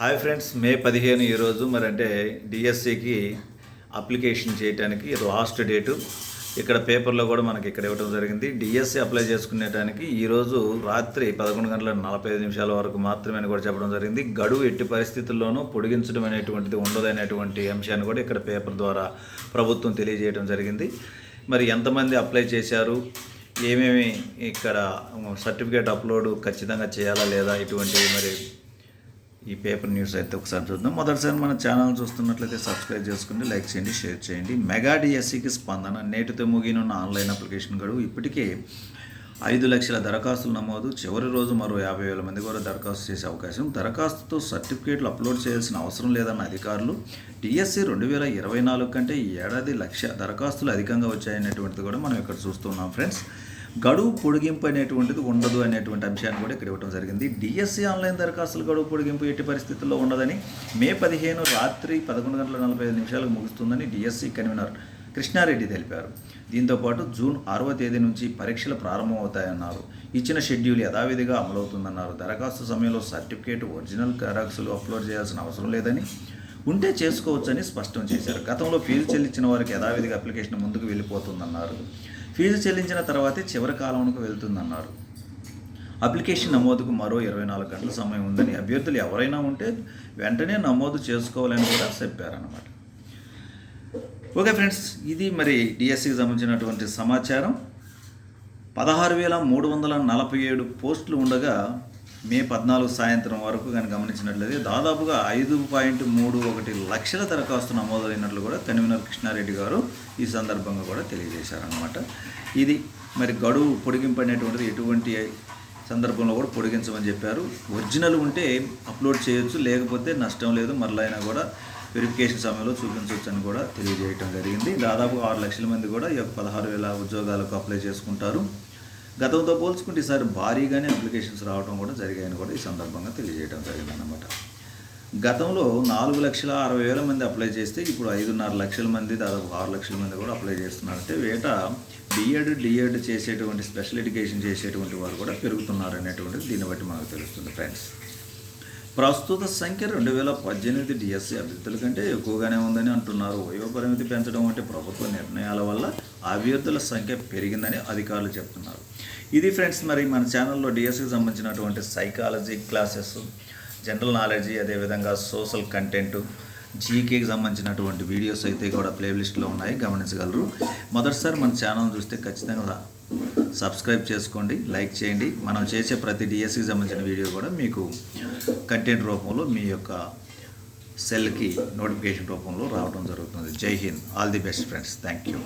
Hi friends మే పదిహేను ఈరోజు మరి అంటే డిఎస్సికి అప్లికేషన్ చేయడానికి లాస్ట్ డేటు. ఇక్కడ పేపర్లో కూడా మనకి ఇక్కడ ఇవ్వడం జరిగింది. డిఎస్సి అప్లై చేసుకునేటానికి ఈరోజు రాత్రి పదకొండు గంటల నలభై ఐదు నిమిషాల వరకు మాత్రమే అని కూడా చెప్పడం జరిగింది. గడువు ఎట్టి పరిస్థితుల్లోనూ పొడిగించడం అనేటువంటిది ఉండదనేటువంటి అంశాన్ని కూడా ఇక్కడ పేపర్ ద్వారా ప్రభుత్వం తెలియజేయడం జరిగింది. మరి ఎంతమంది అప్లై చేశారు? ఏమేమి ఇక్కడ సర్టిఫికేట్ అప్లోడ్ ఖచ్చితంగా చేయాలా లేదా? ఇటువంటి మరి ఈ పేపర్ న్యూస్ అయితే ఒకసారి చూద్దాం. మొదటిసారి మన ఛానల్ చూస్తున్నట్లయితే సబ్స్క్రైబ్ చేసుకోండి లైక్ చేయండి షేర్ చేయండి. మెగా డిఎస్సికి స్పందన నేటితో ముగినున్న ఆన్లైన్ అప్లికేషన్ గడువు ఇప్పటికే ఐదు లక్షల దరఖాస్తులు నమోదు. చివరి రోజు మరో యాభై వేల మంది కూడా దరఖాస్తు చేసే అవకాశం. దరఖాస్తుతో సర్టిఫికేట్లు అప్లోడ్ చేయాల్సిన అవసరం లేదన్న అధికారులు డిఎస్సి రెండు వేల ఇరవై నాలుగు కంటే ఈ ఏడాది లక్ష దరఖాస్తులు అధికంగా వచ్చాయనేటువంటిది కూడా మనం ఇక్కడ చూస్తున్నాం ఫ్రెండ్స్. గడువు పొడిగింపు అనేటువంటిది ఉండదు అనేటువంటి అంశాన్ని కూడా ఇక్కడ ఇవ్వడం జరిగింది. డిఎస్సి ఆన్లైన్ దరఖాస్తుల గడువు పొడిగింపు ఎట్టి పరిస్థితుల్లో ఉండదని మే పదిహేను రాత్రి పదకొండు గంటల నలభై ఐదు నిమిషాలకు ముగుస్తుందని డిఎస్సి కన్వీనర్ కృష్ణారెడ్డి తెలిపారు. దీంతోపాటు జూన్ ఆరవ తేదీ నుంచి పరీక్షలు ప్రారంభమవుతాయన్నారు. ఇచ్చిన షెడ్యూల్ యథావిధిగా అమలవుతుందన్నారు. దరఖాస్తు సమయంలో సర్టిఫికేట్ ఒరిజినల్ కరాక్సులు అప్లోడ్ చేయాల్సిన అవసరం లేదని ఉంటే చేసుకోవచ్చని స్పష్టం చేశారు. గతంలో ఫీజు చెల్లించిన వారికి యథావిధిగా అప్లికేషన్ ముందుకు వెళ్ళిపోతుందన్నారు. ఫీజు చెల్లించిన తర్వాతే చివరి కాలంకు వెళ్తుందన్నారు. అప్లికేషన్ నమోదుకు మరో ఇరవై నాలుగు గంటల సమయం ఉందని అభ్యర్థులు ఎవరైనా ఉంటే వెంటనే నమోదు చేసుకోవాలని కూడా చెప్పారన్నమాట. ఓకే ఫ్రెండ్స్ ఇది మరి డిఎస్సికి సంబంధించినటువంటి సమాచారం. పదహారు వేల మూడు వందల నలభై ఏడు పోస్టులు ఉండగా మే పద్నాలుగు సాయంత్రం వరకు కానీ గమనించినట్లయితే దాదాపుగా ఐదు పాయింట్ మూడు ఒకటి లక్షల దరఖాస్తు నమోదైనట్లు కూడా కన్వీనర్ కృష్ణారెడ్డి గారు ఈ సందర్భంగా కూడా తెలియజేశారనమాట ఇది మరి గడువు పొడిగింపు అనేటువంటిది ఎటువంటి సందర్భంలో కూడా పొడిగించమని చెప్పారు. ఒరిజినల్ ఉంటే అప్లోడ్ చేయొచ్చు లేకపోతే నష్టం లేదు. మరలైనా కూడా వెరిఫికేషన్ సమయంలో చూపించవచ్చు అని కూడా తెలియజేయటం జరిగింది. దాదాపు ఆరు లక్షల మంది కూడా ఈ యొక్క పదహారు వేల ఉద్యోగాలకు అప్లై చేసుకుంటారు. గతంతో పోల్చుకుంటే ఈసారి భారీగానే అప్లికేషన్స్ రావడం కూడా జరిగాయని కూడా ఈ సందర్భంగా తెలియజేయడం జరిగిందన్నమాట. గతంలో నాలుగు లక్షల అరవై వేల మంది అప్లై చేస్తే ఇప్పుడు ఐదున్నర లక్షల మంది దాదాపు ఆరు లక్షల మంది కూడా అప్లై చేస్తున్నారంటే వేట డిఎడ్ డిఎడ్ చేసేటువంటి స్పెషల్ ఎడ్యుకేషన్ చేసేటువంటి వారు కూడా పెరుగుతున్నారు అనేటువంటిది దీన్ని బట్టి మనకు తెలుస్తుంది ఫ్రెండ్స్. ప్రస్తుత సంఖ్య రెండు వేల పద్దెనిమిది డిఎస్సి అభ్యర్థుల కంటే ఎక్కువగానే ఉందని అంటున్నారు. వయో పరిమితి పెంచడం వంటి ప్రభుత్వ నిర్ణయాల వల్ల అభ్యర్థుల సంఖ్య పెరిగిందని అధికారులు చెప్తున్నారు. ఇది ఫ్రెండ్స్ మరి మన ఛానల్లో డిఎస్సికి సంబంధించినటువంటి సైకాలజీ క్లాసెస్ జనరల్ నాలెడ్జీ అదేవిధంగా సోషల్ కంటెంట్ జీకేకి సంబంధించినటువంటి వీడియోస్ అయితే కూడా ప్లేలిస్ట్లో ఉన్నాయి. గమనించగలరు. మొదటిసారి మన ఛానల్ చూస్తే ఖచ్చితంగా సబ్స్క్రైబ్ చేసుకోండి లైక్ చేయండి. మనం చేసే ప్రతి డిఎస్సికి సంబంధించిన వీడియో కూడా మీకు కంటెంట్ రూపంలో మీ యొక్క సెల్కి నోటిఫికేషన్ రూపంలో రావడం జరుగుతుంది. జై Hind. All the best friends thank you